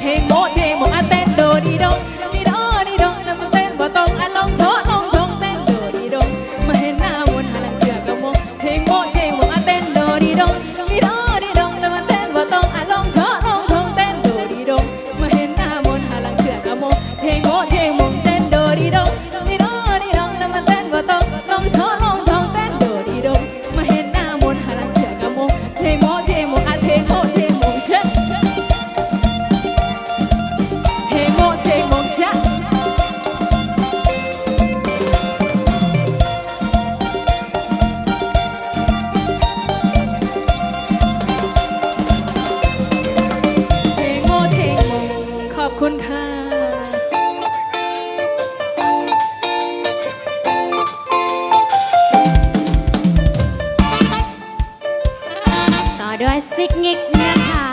pink ซิกงิกนะคะ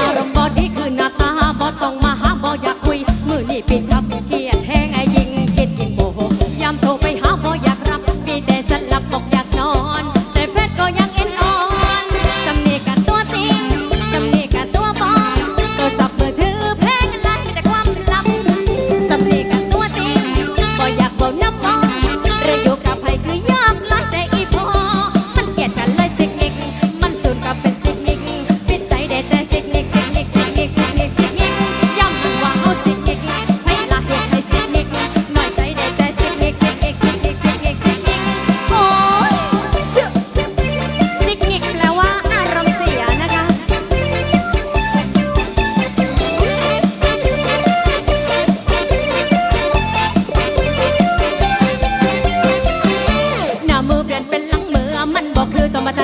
อารมณ์บอดีคือหน้าตาบอต้องมาหาบออยากคุย มือนี่ปิดทับที อกคือจอมบัต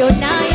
You're nine.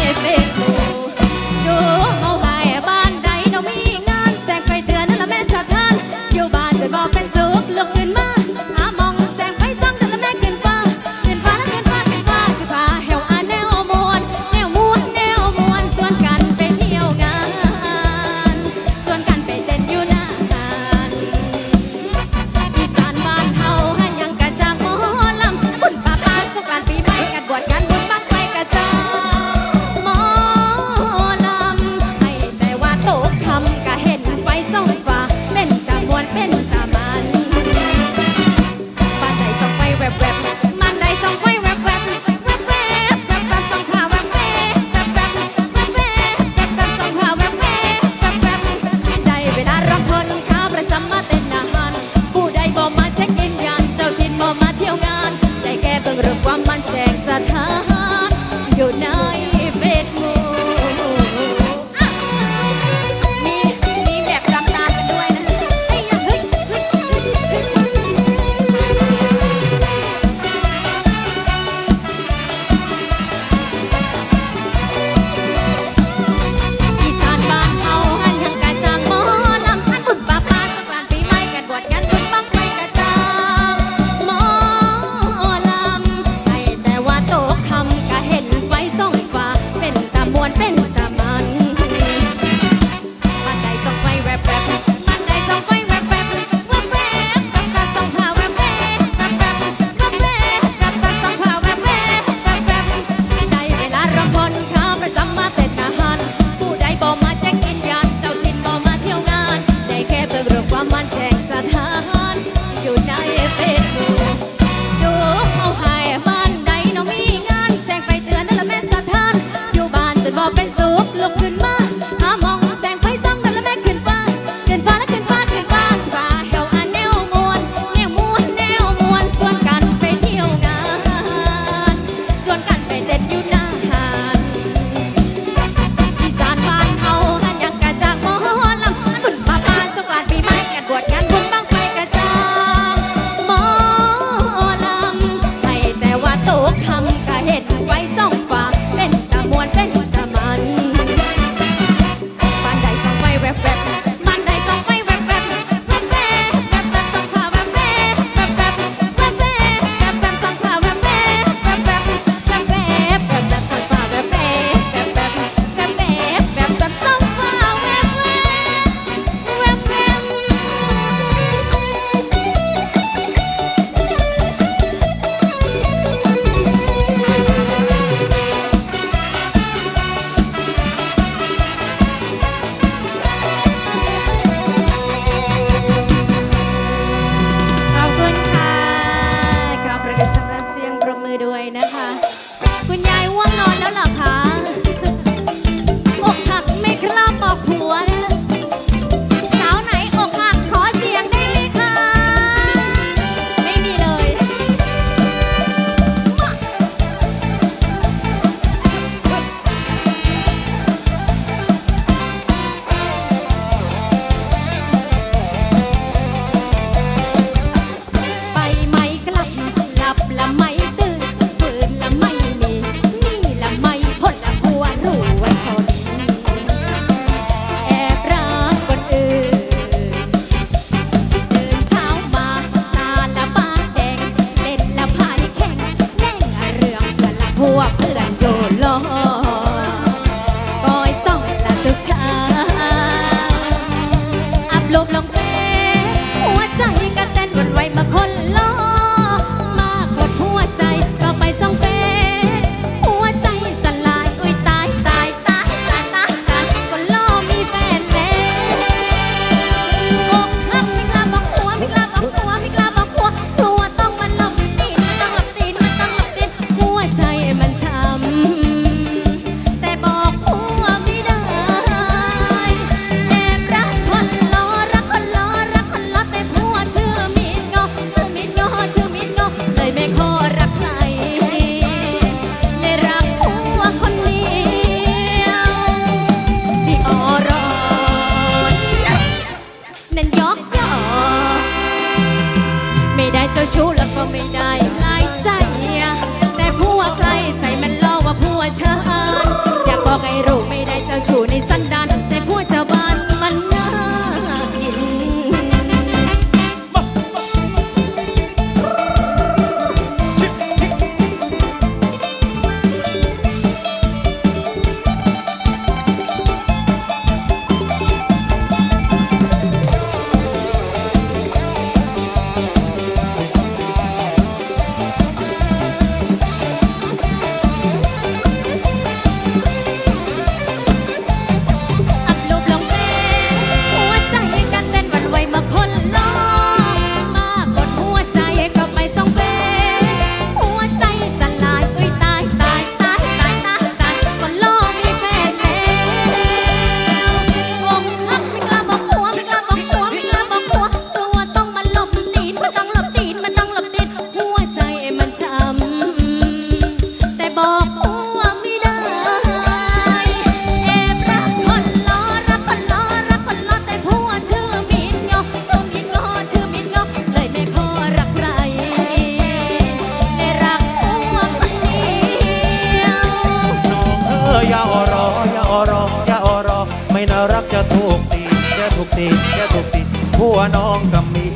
น้องก็มี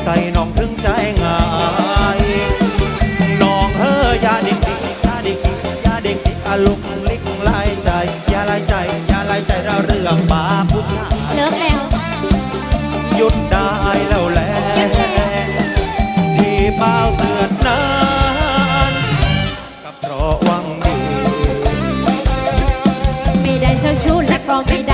ใส่น้องถึงใจงายน้องเฮอยาเด็กดียาเด็กดียาเด็กดีอาลุกลิกลายใจยาลายใจยาลายใจเราเรื่องบาปผู้ชายเลิกแล้ว หยุดได้แล้วแหละที่เป้าเตือนนานกับเพราะวังดี ไม่ได้เช่าชู้และก็ไม่ได้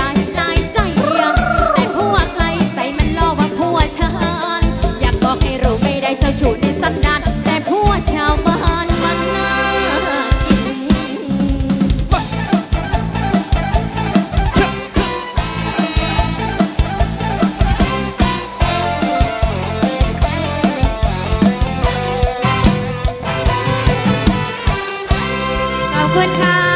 คุณค่ะ